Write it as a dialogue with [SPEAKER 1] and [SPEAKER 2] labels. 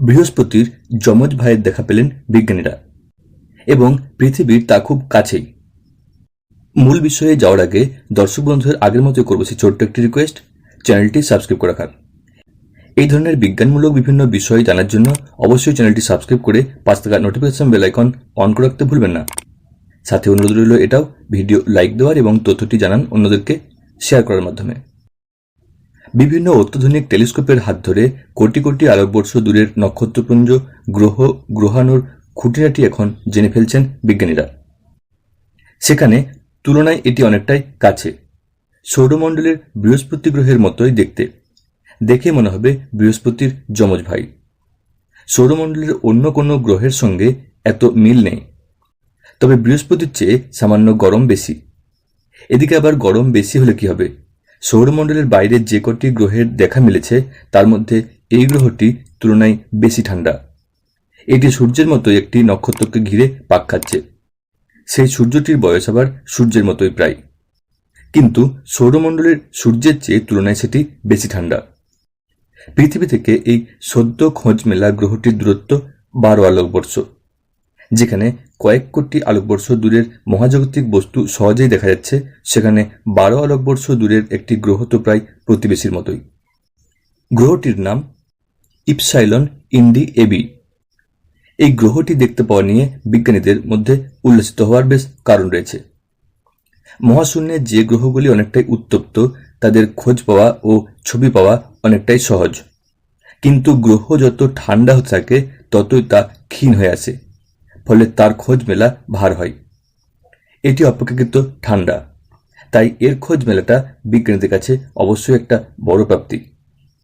[SPEAKER 1] বৃহস্পতির যমজ ভাইয়ের দেখা পেলেন বিজ্ঞানীরা এবং পৃথিবীর তা খুব কাছেই। মূল বিষয়ে যাওয়ার আগে দর্শক বন্ধুদের আগের মতোই করব সেই ছোট্ট একটি রিকোয়েস্ট চ্যানেলটি সাবস্ক্রাইব করে রাখার। এই ধরনের বিজ্ঞানমূলক বিভিন্ন বিষয় জানার জন্য অবশ্যই চ্যানেলটি সাবস্ক্রাইব করে পাঁচ থাকা নোটিফিকেশন বেল আইকন অন করে রাখতে ভুলবেন না। সাথে অনুরোধ রইল এটাও ভিডিও লাইক দেওয়ার এবং তথ্যটি জানান অন্যদেরকে শেয়ার করার মাধ্যমে। বিভিন্ন অত্যাধুনিক টেলিস্কোপের হাত ধরে কোটি কোটি আলোকবর্ষ দূরের নক্ষত্রপুঞ্জ, গ্রহ, গ্রহাণুর খুঁটিনাটি এখন জেনে ফেলছেন বিজ্ঞানীরা। সেখানে তুলনায় এটি অনেকটাই কাছে। সৌরমণ্ডলের বৃহস্পতি গ্রহের মতোই দেখতে। দেখে মনে হবে বৃহস্পতির যমজ ভাই। সৌরমণ্ডলের অন্য কোনো গ্রহের সঙ্গে এত মিল নেই। তবে বৃহস্পতির চেয়ে সামান্য গরম বেশি। এদিকে আবার গরম বেশি হলে কি হবে? সৌরমণ্ডলের বাইরে যে কটি গ্রহের দেখা মিলেছে, তার মধ্যে এই গ্রহটি তুলনায় বেশি ঠান্ডা। এটি সূর্যের মতোই একটি নক্ষত্রকে ঘিরে পাক খাচ্ছে। সেই সূর্যটির বয়স আবার সূর্যের মতোই প্রায়। কিন্তু সৌরমণ্ডলের সূর্যের চেয়ে তুলনায় সেটি বেশি ঠান্ডা। পৃথিবী থেকে এই সদ্য খোঁজ মেলা গ্রহটির দূরত্ব বারো আলোকবর্ষ। যেখানে কয়েক কোটি আলোকবর্ষ দূরের মহাজাগতিক বস্তু সহজেই দেখা যাচ্ছে, সেখানে বারো আলোকবর্ষ দূরের একটি গ্রহ তো প্রায় প্রতিবেশীর মতোই। গ্রহটির নাম ইপসাইলন ইন্ডি এবি এই গ্রহটি দেখতে পাওয়া নিয়ে বিজ্ঞানীদের মধ্যে উল্লসিত হওয়ার বেশ কারণ রয়েছে। মহাশূন্যে যে গ্রহগুলি অনেকটাই উত্তপ্ত, তাদের খোঁজ পাওয়া ও ছবি পাওয়া অনেকটাই সহজ। কিন্তু গ্রহ যত ঠান্ডা হতে থাকে, ততই তা ক্ষীণ হয়ে আসে। ফলে তার খোঁজ মেলা ভার হয়। এটি অপেক্ষাকৃত ঠান্ডা। তাই এর খোঁজ মেলাটা বিজ্ঞানীদের কাছে অবশ্যই একটা বড় প্রাপ্তি।